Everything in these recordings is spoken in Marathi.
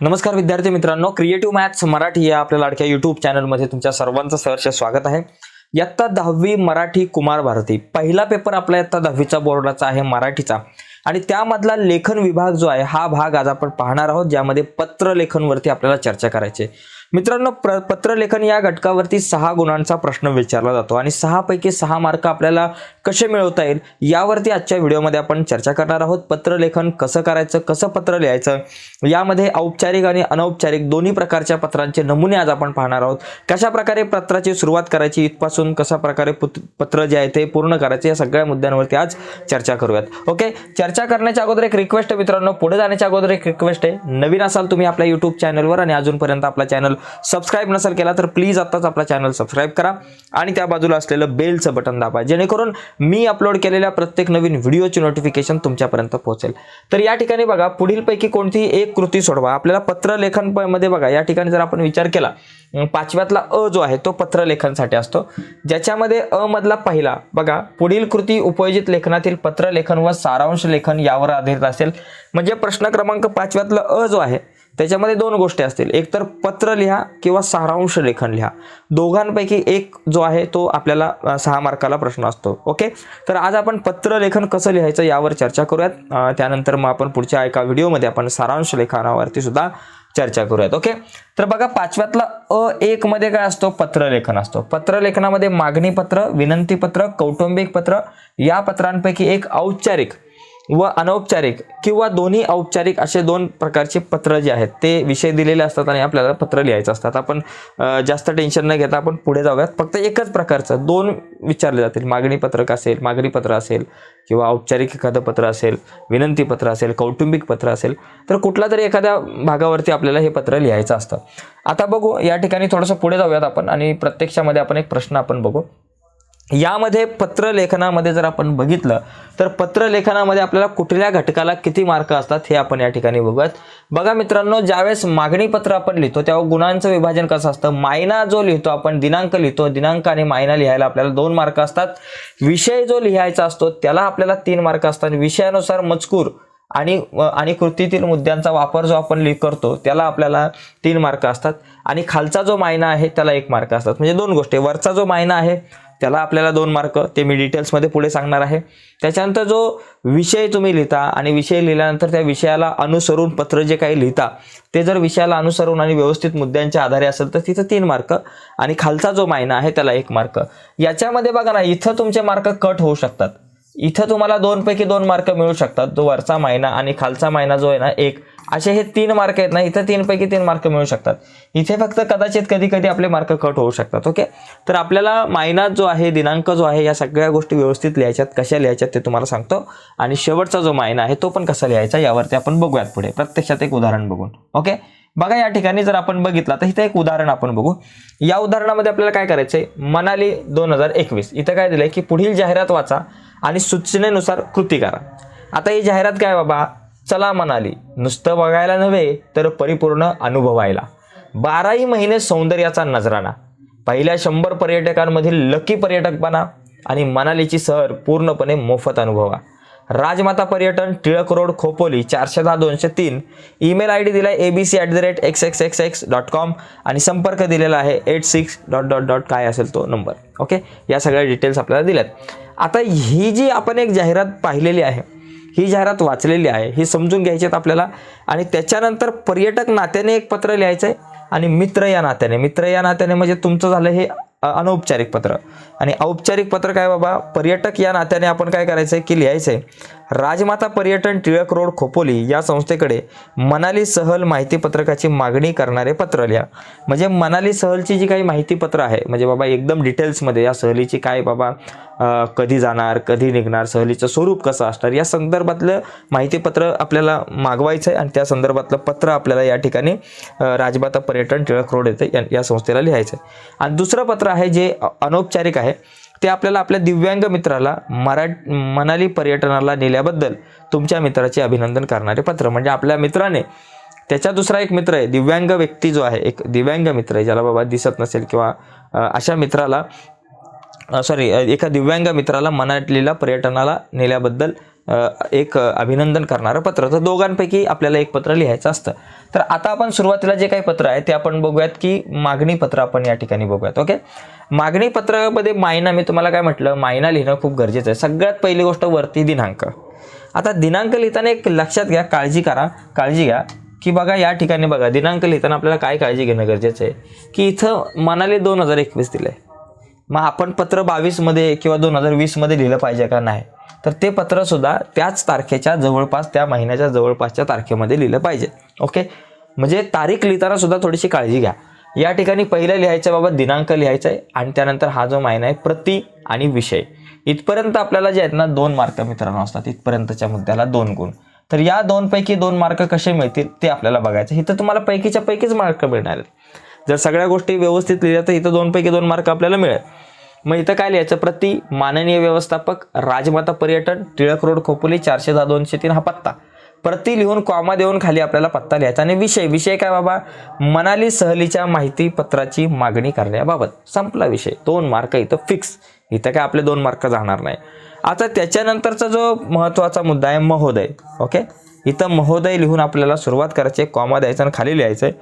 नमस्कार विद्यार्थी मित्रांनो क्रिएटिव्ह मॅथ्स मराठी या आपल्या लाडक्या युट्यूब चॅनलमध्ये तुमच्या सर्वांचं सहर्ष स्वागत आहे. इयत्ता दहावी मराठी कुमार भारती. पहिला पेपर आपला इयत्ता दहावीचा बोर्डाचा आहे मराठीचा. आणि त्यामधला लेखन विभाग जो आहे हा भाग आज आपण पाहणार आहोत ज्यामध्ये पत्र लेखनवरती आपल्याला चर्चा करायची आहे. मित्रांनो प्र पत्रलेखन या घटकावरती सहा गुणांचा प्रश्न विचारला जातो आणि सहापैकी सहा मार्क आपल्याला कसे मिळवता येईल यावरती आजच्या व्हिडिओमध्ये आपण चर्चा करणार आहोत. पत्रलेखन कसं करायचं कसं पत्र लिहायचं यामध्ये औपचारिक आणि अनौपचारिक दोन्ही प्रकारच्या पत्रांचे नमुने आज आपण पाहणार आहोत. कशा प्रकारे पत्राची सुरुवात करायची इथपासून कशा प्रकारे पत्र जे आहे ते पूर्ण करायचे या सगळ्या मुद्द्यांवरती आज चर्चा करूयात. ओके? चर्चा करण्याच्या अगोदर एक रिक्वेस्ट आहे मित्रांनो. पुढे जाण्याच्या अगोदर एक रिक्वेस्ट आहे. नवीन असाल तुम्ही आपल्या युट्यूब चॅनलवर आणि अजूनपर्यंत आपला चॅनल सबस्क्राईब नसेल केला तर प्लीज आत्ताच आपला चॅनल सबस्क्राईब करा. आणि त्या बाजूला असलेलं बेलचं बटन दाबा. जेणेकरून मी अपलोड केलेल्या प्रत्येक नवीन व्हिडिओची नोटिफिकेशन तुमच्यापर्यंत पोहोचेल. तर या ठिकाणी बघा पुढीलपैकी कोणतीही एक कृती सोडवा. आपल्याला पत्रलेखन बघा या ठिकाणी जर आपण विचार केला पाचव्यातला अ जो आहे तो पत्रलेखनसाठी असतो. ज्याच्यामध्ये अ मधला पहिला बघा पुढील कृती उपयोजित लेखनातील पत्रलेखन व सारांश लेखन यावर आधारित असेल. म्हणजे प्रश्न क्रमांक पाचव्यातला अ जो आहे त्याच्यामध्ये दोन गोष्टी असतील. एक तर पत्र लिहा किंवा सारांश लेखन लिहा. दोघांपैकी एक जो आहे तो आपल्याला सहा मार्काला प्रश्न असतो. ओके? तर आज आपण पत्र लेखन कसं लिहायचं यावर चर्चा करूयात. त्यानंतर मग आपण पुढच्या एका व्हिडिओमध्ये आपण सारांश लेखनावरती सुद्धा चर्चा करूयात. ओके? तर बघा पाचव्यातला अ एक मध्ये काय असतो? पत्रलेखन असतो. पत्रलेखनामध्ये मागणी पत्र विनंती पत्र कौटुंबिक पत्र या पत्रांपैकी एक औपचारिक व अनौपचारिक किंवा दोन्ही औपचारिक असे दोन प्रकारचे पत्र जे आहेत ते विषय दिलेले असतात आणि आपल्याला पत्र लिहायचं असतात. आपण जास्त टेन्शन न घेता आपण पुढे जाऊयात. फक्त एकच प्रकारचं दोन विचारले जातील. मागणी पत्रक असेल मागणी पत्र असेल किंवा औपचारिक एखादं पत्र असेल विनंती पत्र असेल कौटुंबिक पत्र असेल तर कुठला तरी एखाद्या भागावरती आपल्याला हे पत्र लिहायचं असतं. आता बघू या ठिकाणी थोडंसं पुढे जाऊयात आपण आणि प्रत्यक्षामध्ये आपण एक प्रश्न आपण बघू. यामध्ये पत्रलेखनामध्ये जर आपण बघितलं तर पत्रलेखनामध्ये आपल्याला कुठल्या घटकाला किती मार्क असतात हे आपण या ठिकाणी बघूयात. बघा मित्रांनो ज्यावेळेस मागणी पत्र आपण लिहितो त्यावेळेस गुणांचं विभाजन कसं असतं? मायना जो लिहितो आपण दिनांक लिहितो दिनांक आणि मायना लिहायला आपल्याला दोन मार्क असतात. विषय जो लिहायचा असतो त्याला आपल्याला तीन मार्क असतात. विषयानुसार मजकूर आणि आणि कृतीतील मुद्द्यांचा वापर जो आपण लिह करतो त्याला आपल्याला तीन मार्क असतात. आणि खालचा जो मायना आहे त्याला एक मार्क असतात. म्हणजे दोन गोष्टी. वरचा जो मायना आहे त्याला आपल्याला दोन मार्क. ते मी डिटेल्समध्ये पुढे सांगणार आहे. त्याच्यानंतर जो विषय तुम्ही लिहिता आणि विषय लिहिल्यानंतर त्या विषयाला अनुसरून पत्र जे काही लिहिता ते जर विषयाला अनुसरून आणि व्यवस्थित मुद्द्यांच्या आधारे असेल तर तिथं तीन मार्क आणि खालचा जो मायना आहे त्याला एक मार्क. याच्यामध्ये बघा ना इथं तुमचे मार्क कट होऊ शकतात. इथं तुम्हाला दोनपैकी दोन मार्क मिळू शकतात. जो वरचा महिना आणि खालचा महिना जो आहे ना एक. असे हे तीन मार्क आहेत ना इथं तीनपैकी तीन मार्क मिळू शकतात. इथे फक्त कदाचित कधी कधी आपले मार्क कट होऊ शकतात ओके तर आपल्याला महिना जो आहे दिनांक जो आहे या सगळ्या गोष्टी व्यवस्थित लिहायच्यात कशा लिहायच्यात ते तुम्हाला सांगतो. आणि शेवटचा जो महिना आहे तो पण कसा लिहायचा यावरती आपण बघूयात पुढे. प्रत्यक्षात एक उदाहरण बघून ओके बघा या ठिकाणी जर आपण बघितलं तर इथं एक उदाहरण आपण बघू. या उदाहरणामध्ये आपल्याला काय करायचं आहे मनाली दोन हजार एकवीस. इथं काय दिलंय की पुढील जाहिरात वाचा आणि सूचनेनुसार कृती करा. आता ही जाहिरात काय बाबा? चला मनाली नुसतं बघायला नव्हे तर परिपूर्ण अनुभवायला. बाराही महिने सौंदर्याचा नजराणा. पहिल्या शंभर पर्यटकांमधील लकी पर्यटक बना आणि मनालीची सहर पूर्णपणे मोफत अनुभवा. राजमाता पर्यटन टिळक रोड खोपोली चारशे दहा दोनशे तीन. ईमेल आय डी दिला आहे A B C at the rate X X X X dot com आणि संपर्क दिलेला आहे eight six dot dot dot काय असेल तो नंबर ओके या सगळ्या डिटेल्स आपल्याला दिल्यात. आता ही जी आपण एक जाहिरात पाहिलेली आहे ही जाहिरात वाचलेली आहे ही समजून घ्यायचे आहेत आपल्याला. आणि त्याच्यानंतर पर्यटक नात्याने एक पत्र लिहायचं आहे आणि मित्र या नात्याने. मित्र या नात्याने म्हणजे तुमचं झालं हे अनौपचारिक पत्र. आणि औपचारिक पत्र काय बाबा? पर्यटक या नात्याने आपण काय करायचं आहे की लिहायचं आहे राजमाता पर्यटन टिळक रोड खोपोली या संस्थेकडे मनाली सहल माहिती पत्रकाची मागणी करणारे पत्र लिहा. म्हणजे मनाली सहलची जी काही माहिती पत्र आहे म्हणजे बाबा एकदम डिटेल्समध्ये या सहलीची काय बाबा कधी जाणार कधी निघणार सहलीचं स्वरूप कसं असणार या संदर्भातलं माहितीपत्र आपल्याला मागवायचं आहे आणि त्या संदर्भातलं पत्र आपल्याला या ठिकाणी राजबाता राजमाता पर्यटन टिळक रोड येथे या- या संस्थेला लिहायचं आहे आणि दुसरं पत्र आहे जे अनौपचारिक आहे ते आपल्याला आपल्या दिव्यांग मित्राला मरा मनाली पर्यटनाला नेल्याबद्दल तुमच्या मित्राचे अभिनंदन करणारे पत्र. म्हणजे आपल्या मित्राने त्याचा दुसरा एक मित्र आहे दिव्यांग व्यक्ती जो आहे एक दिव्यांग मित्र आहे ज्याला बाबा दिसत नसेल किंवा अशा मित्राला सॉरी एका दिव्यांग मित्राला मनालीला पर्यटनाला नेल्याबद्दल एक अभिनंदन करणारं पत्र. तर दोघांपैकी आपल्याला एक पत्र लिहायचं असतं. तर आता आपण सुरुवातीला जे काही पत्र आहे ते आपण बघूयात की मागणी पत्र आपण या ठिकाणी बघूयात ओके? मागणी पत्रामध्ये मायना मी तुम्हाला काय म्हटलं मायना लिहिणं खूप गरजेचं आहे. सगळ्यात पहिली गोष्ट वरती दिनांक. आता दिनांक लिहिताना एक लक्षात घ्या काळजी करा काळजी घ्या की बघा या ठिकाणी बघा दिनांक लिहिताना आपल्याला काय काळजी घेणं गरजेचं आहे? की इथं मनाले दोन हजार एकवीस दिलं आहे मग आपण पत्र बावीसमध्ये किंवा दोन हजार वीसमध्ये लिहिलं पाहिजे का नाही? तर ते पत्रसुद्धा त्याच तारखेच्या जवळपास त्या महिन्याच्या जवळपासच्या तारखेमध्ये लिहिलं पाहिजे. ओके? म्हणजे तारीख लिहिताना सुद्धा थोडीशी काळजी घ्या. या ठिकाणी पहिलं लिहायच्या बाबत दिनांक लिहायचा आहे आणि त्यानंतर हा जो महिना आहे प्रति आणि विषय. इथपर्यंत आपल्याला जे आहेत ना दोन मार्क मित्रांनो असतात. इथपर्यंतच्या मुद्द्याला दोन गुण. तर या दोनपैकी दोन मार्क कसे मिळतील ते आपल्याला बघायचं इथं तुम्हाला पैकीच्या पैकीच मार्क मिळणार आहेत. जर सगळ्या गोष्टी व्यवस्थित लिहिल्या तर इथं दोनपैकी दोन मार्क आपल्याला मिळेल. मग इथं काय लिहायचं? प्रति माननीय व्यवस्थापक राजमाता पर्यटन टिळक रोड खोपोली चारशे दहा दोनशे तीन हा पत्ता. प्रति लिहून कॉमा देऊन खाली आपल्याला पत्ता लिहायचा. आणि विषय विषय काय बाबा? मनाली सहलीच्या माहिती पत्राची मागणी करण्याबाबत. संपला विषय. दोन मार्क इथं फिक्स इथं काय आपले दोन मार्क जाणार नाही. आता त्याच्यानंतरचा जो महत्त्वाचा मुद्दा आहे महोदय. ओके इथं महोदय लिहून आपल्याला सुरुवात करायची आहे कॉमा द्यायचा आणि खाली लिहायचं आहे.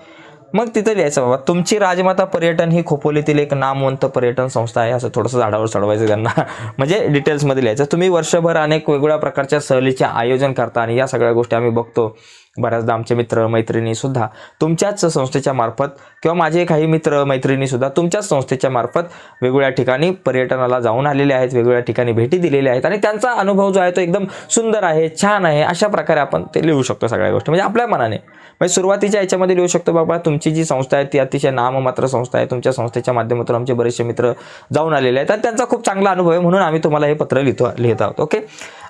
मग तिथं लिहायचं बाबा. तुमची राजमाता पर्यटन ही खोपोलीतील एक नामवंत पर्यटन संस्था आहे असं थोडंसं झाडावर चढवायचं त्यांना. म्हणजे डिटेल्समध्ये लिहायचं. तुम्ही वर्षभर अनेक वेगवेगळ्या प्रकारच्या सहलीचे आयोजन करता आणि या सगळ्या गोष्टी आम्ही बघतो. बऱ्याचदा आमचे मित्र मैत्रिणी सुद्धा तुमच्याच संस्थेच्या मार्फत किंवा माझे काही मित्र मैत्रिणी सुद्धा तुमच्याच संस्थेच्या मार्फत वेगवेगळ्या ठिकाणी पर्यटनाला जाऊन आलेले आहेत वेगवेगळ्या ठिकाणी भेटी दिलेल्या आहेत आणि त्यांचा अनुभव जो आहे तो एकदम सुंदर आहे छान आहे अशा प्रकारे आपण ते लिहू शकतो सगळ्या गोष्टी. म्हणजे आपल्या मनाने. म्हणजे सुरुवातीच्या याच्यामध्ये लिहू शकतो बाबा तुमची जी संस्था आहे ती अतिशय नाममात्र संस्था आहे. तुमच्या संस्थेच्या माध्यमातून आमचे बरेचसे मित्र जाऊन आलेले आहेत आणि त्यांचा खूप चांगला अनुभव आहे म्हणून आम्ही तुम्हाला हे पत्र लिहितो लिहित आहोत ओके?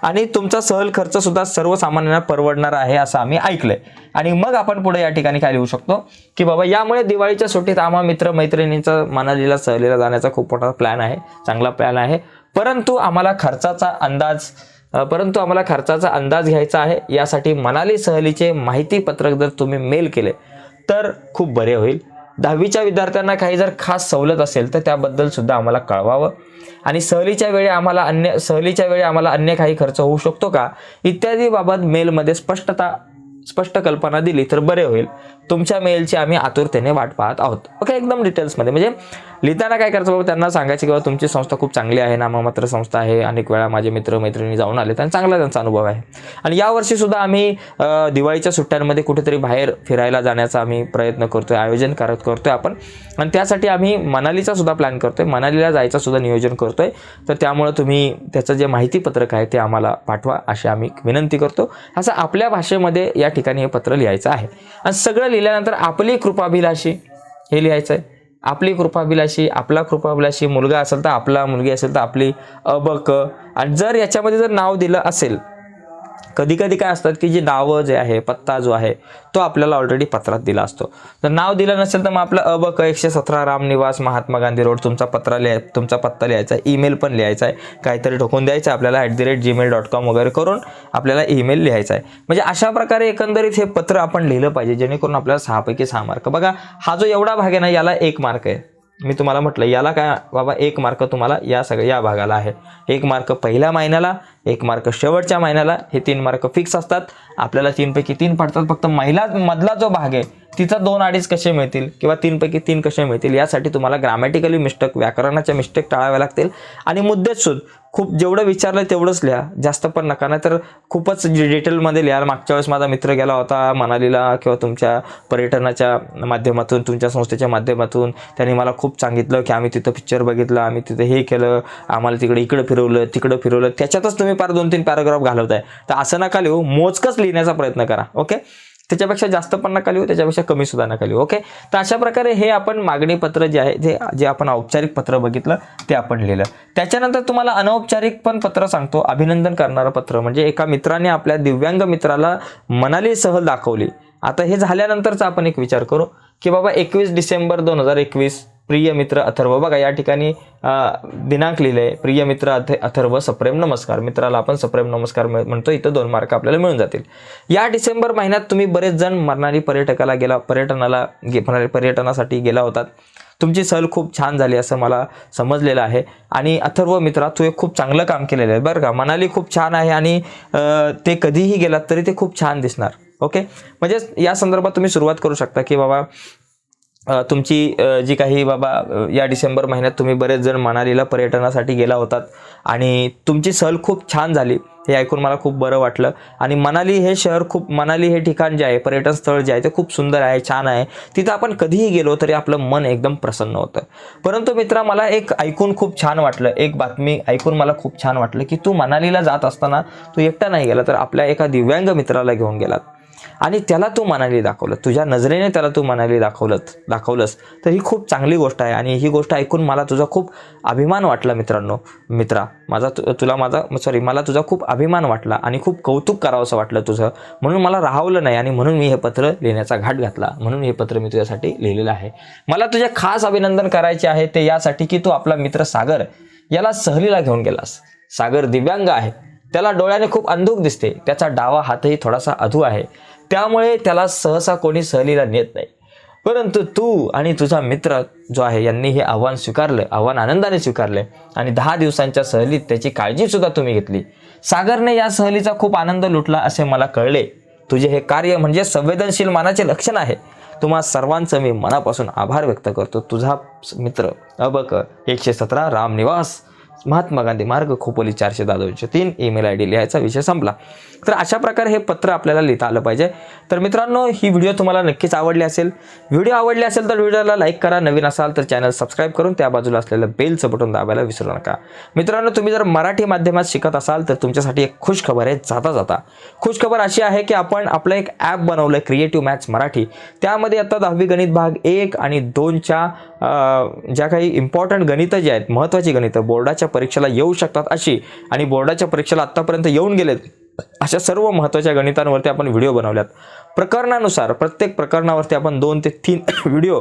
आणि तुमचा सहल खर्च सुद्धा सर्वसामान्यांना परवडणार आहे असं आम्ही ऐकलंय आणि मग आपण पुढे या ठिकाणी काय लिहू शकतो? की बाबा यामुळे दिवाळीच्या सुट्टीत आम्हा मित्र मैत्रिणींचा मनालीला सहलीला जाण्याचा खूप मोठा प्लॅन आहे चांगला प्लॅन आहे. परंतु आम्हाला खर्चाचा अंदाज परंतु आम्हाला खर्चाचा अंदाज घ्यायचा आहे. यासाठी मनाली सहलीचे माहिती पत्रक जर तुम्ही मेल केले तर खूप बरे होईल. दहावीच्या विद्यार्थ्यांना काही जर खास सवलत असेल तर त्याबद्दल सुद्धा आम्हाला कळवावं. आणि सहलीच्या वेळी आम्हाला अन्य सहलीच्या वेळी आम्हाला अन्य काही खर्च होऊ शकतो का? इत्यादी बाबत मेलमध्ये स्पष्टता स्पष्ट कल्पना दिली तर बरे होईल. तुमच्या मेलची आम्ही आतुरतेने वाट पाहत आहोत. ओके एकदम डिटेल्समध्ये म्हणजे लिहिताना काय करायचं बाबा त्यांना सांगायचं की बाबा तुमची संस्था खूप चांगली आहे नाममात्र संस्था आहे. अनेक वेळा माझे मित्र मैत्रिणी जाऊन आले आणि चांगला त्यांचा अनुभव आहे. आणि यावर्षी सुद्धा आम्ही दिवाळीच्या सुट्ट्यांमध्ये कुठेतरी बाहेर फिरायला जाण्याचा आम्ही प्रयत्न करतोय आयोजन करत करतोय आपण. आणि त्यासाठी आम्ही मनालीचा सुद्धा प्लॅन करतोय मनालीला जायचा सुद्धा नियोजन करतोय. तर त्यामुळं तुम्ही त्याचं जे माहितीपत्रक आहे ते आम्हाला पाठवा अशी आम्ही विनंती करतो. असं आपल्या भाषेमध्ये या ठिकाणी हे पत्र लिहायचं आहे. आणि सगळं लिहिल्यानंतर आपली कृपाभिलाषी हे लिहायचं आहे आपली कृपाभिलाषी आपला कृपाभिलाषी मुलगा असेल तर आपला मुलगी असेल तर आपली अबक. आणि जर याच्यामध्ये जर नाव दिलं असेल कधी कधी काय असतात की जी नावं जे आहे पत्ता जो आहे तो आपल्याला ऑलरेडी पत्रात दिला असतो. जर नाव दिलं नसेल तर मग आपलं अबक एकशे सतरा रामनिवास महात्मा गांधी रोड तुमचा पत्रा लिहाय तुमचा पत्ता लिहायचा आहे ईमेल पण लिहायचा आहे. काहीतरी ठोकून द्यायचं आहे आपल्याला at the rate Gmail dot com वगैरे करून आपल्याला ईमेल लिहायचा आहे. म्हणजे अशा प्रकारे एकंदरीत हे पत्र आपण लिहिलं पाहिजे जेणेकरून आपल्याला सहापैकी सहा मार्क. बघा हा जो एवढा भाग आहे ना याला एक मार्क आहे. मी तुम्हाला म्हटलं याला काय बाबा एक मार्क तुम्हाला या सगळ्या या भागाला आहे. एक मार्क पहिल्या महिन्याला एक मार्क शेवटच्या महिन्याला हे तीन मार्क फिक्स असतात. आपल्याला तीनपैकी तीन पडतात. फक्त महिला मधला जो भाग आहे तिचा दोन अडीच कसे मिळतील किंवा तीनपैकी तीन कसे मिळतील यासाठी तुम्हाला ग्रामॅटिकली मिस्टेक व्याकरणाच्या मिस्टेक टाळाव्या लागतील. आणि मुद्देच खूप जेवढं विचारलं तेवढंच लिहा. जास्त पण नका. नाही तर खूपच डिटेलमध्ये लिहा मागच्या वेळेस माझा मित्र गेला होता मनालीला किंवा तुमच्या पर्यटनाच्या माध्यमातून तुमच्या संस्थेच्या माध्यमातून. त्यांनी मला खूप सांगितलं की आम्ही तिथं पिक्चर बघितलं आम्ही तिथं हे केलं आम्हाला तिकडे इकडं फिरवलं तिकडं फिरवलं. त्याच्यातच तुम्ही पार दोन तीन पॅराग्राफ घालवताय. तर असं नका लिहू मोजकच लिहिण्याचा प्रयत्न करा ओके त्याच्यापेक्षा जास्त पण नका लिहू त्याच्यापेक्षा कमी सुद्धा नका लिहू ओके तर अशा प्रकारे हे आपण मागणी पत्र जे आहे जे जे आपण औपचारिक पत्र बघितलं ते आपण लिहिलं. त्याच्यानंतर तुम्हाला अनौपचारिक पण पत्र सांगतो अभिनंदन करणारं पत्र. म्हणजे एका मित्राने आपल्या दिव्यांग मित्राला मनाली सहल दाखवली. आता हे झाल्यानंतरचा आपण एक विचार करू की बाबा एकवीस डिसेंबर दोन हजार एकवीस प्रिय मित्र अथर्व. बघा या ठिकाणी दिनांक लिहिले प्रिय मित्र अथ अथर्व सप्रेम नमस्कार. मित्राला आपण सप्रेम नमस्कार म्हणतो. इथं दोन मार्क आपल्याला मिळून जातील. या डिसेंबर महिन्यात तुम्ही बरेच जण मरणारी पर्यटकाला गेला पर्यटनाला गे- पर्यटनासाठी गेला होतात. तुमची सहल खूप छान झाली असं मला समजलेलं आहे. आणि अथर्व मित्रा तू एक खूप चांगलं काम केलेलं आहे बरं का. मनाली खूप छान आहे आणि ते कधीही गेलात तरी ते खूप छान दिसणार. ओके? म्हणजे या संदर्भात तुम्ही सुरुवात करू शकता की बाबा तुमची जी काही बाबा या डिसेंबर महिन्यात तुम्ही बरेच जण मनालीला पर्यटनासाठी गेला होतात आणि तुमची सहल खूप छान झाली हे ऐकून मला खूप बरं वाटलं. आणि मनाली हे शहर खूप मनाली हे ठिकाण जे आहे पर्यटन स्थळ जे आहे ते खूप सुंदर आहे छान आहे. तिथं आपण कधीही गेलो तरी आपलं मन एकदम प्रसन्न होतं. परंतु मित्रा मला एक ऐकून खूप छान वाटलं एक बातमी ऐकून मला खूप छान वाटलं की तू मनालीला जात असताना तू एकटा नाही गेला तर आपल्या एका दिव्यांग मित्राला घेऊन गेलात. आणि त्याला तू मनाली दाखवलं. तुझ्या नजरेने त्याला तू मनाली दाखवलं दाखवलंस. तर ही खूप चांगली गोष्ट आहे आणि ही गोष्ट ऐकून मला तुझा खूप अभिमान वाटला मित्रांनो. मित्रा माझा तु- तुला माझा सॉरी मला तुझा खूप अभिमान वाटला आणि खूप कौतुक करावंसं वाटलं तुझं. म्हणून मला राहावलं नाही आणि म्हणून मी हे पत्र लिहिण्याचा घाट घातला. म्हणून हे पत्र मी तुझ्यासाठी लिहिलेलं आहे. मला तुझे खास अभिनंदन करायचे आहे ते यासाठी की तू आपला मित्र सागर याला सहलीला घेऊन गेलास. सागर दिव्यांग आहे. त्याला डोळ्याने खूप अंधुक दिसते. त्याचा डावा हातही थोडासा अधू आहे. त्यामुळे त्याला सहसा कोणी सहलीला नेत नाही. परंतु तू आणि तुझा मित्र जो आहे यांनी हे आव्हान स्वीकारलं आव्हान आनंदाने स्वीकारले आणि दहा दिवसांच्या सहलीत त्याची काळजीसुद्धा तुम्ही घेतली. सागरने या सहलीचा खूप आनंद लुटला असे मला कळले. तुझे हे कार्य म्हणजे संवेदनशील मानाचे लक्षण आहे. तुम्हा सर्वांचं मी मनापासून आभार व्यक्त करतो. तुझा मित्र अबक एकशे सतरा रामनिवास. महात्मा गांधी मार्ग खोपोली चारशे दहा दोनशे तीन ईमेल आय डी लिहायचा विषय संपला. तर अशा प्रकारे हे पत्र आपल्याला लिहिता आलं पाहिजे. तर मित्रांनो ही व्हिडिओ तुम्हाला नक्कीच आवडली असेल. व्हिडिओ आवडली असेल तर व्हिडिओला लाईक करा. नवीन असाल तर चॅनल सबस्क्राईब करून त्या बाजूला असलेलं बेलचं बटन दाबायला विसरू नका. मित्रांनो तुम्ही जर मराठी माध्यमात शिकत असाल तर तुमच्यासाठी एक खुश खबर आहे जाता जाता. खुश खबर अशी आहे की आपण आपलं एक ॲप बनवलं क्रिएटिव्ह मॅथ्स मराठी. त्यामध्ये आता दहावी गणित भाग एक आणि दोनच्या ज्या काही इम्पॉर्टंट गणितं जी आहेत महत्त्वाची गणितं बोर्डाच्या परीक्षेला येऊ शकतात अशी आणि बोर्डाच्या परीक्षेला आत्तापर्यंत येऊन गेलेत अशा सर्व महत्त्वाच्या गणितांवरती आपण व्हिडिओ बनवल्यात. प्रकरणानुसार प्रत्येक प्रकरणावरती आपण दोन ते तीन व्हिडिओ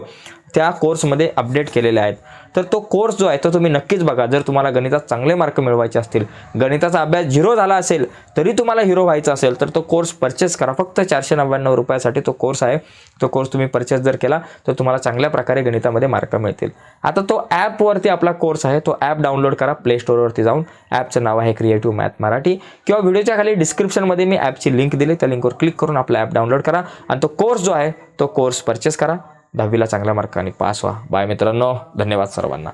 त्या कोर्समध्ये अपडेट केलेले आहेत. तर तो कोर्स जो आहे तो तुम्ही नक्कीच बघा. जर तुम्हाला गणितात चांगले मार्क मिळवायचे असतील गणिताचा अभ्यास झिरो झाला असेल तरी तुम्हाला हिरो व्हायचा असेल तर तो कोर्स परचेस करा. फक्त चारशे नव्याण्णव रुपयासाठी तो कोर्स आहे. तो कोर्स तुम्ही परचेस जर केला तर तुम्हाला चांगल्या प्रकारे गणितामध्ये मार्क मिळतील. आता तो ॲपवरती आपला कोर्स आहे तो ॲप डाउनलोड करा. प्ले स्टोअरवरती जाऊन ॲपचं नाव आहे क्रिएटिव्ह मॅथ मराठी किंवा व्हिडिओच्या खाली डिस्क्रिप्शनमध्ये मी ॲपची लिंक दिली त्या लिंकवर क्लिक करून आपला ॲप डाउनलोड करा. आणि तो कोर्स जो आहे तो कोर्स परचेस करा. दहावीला चांगल्या मार्काने पास व्हा. बाय मित्रांनो धन्यवाद सर्वांना.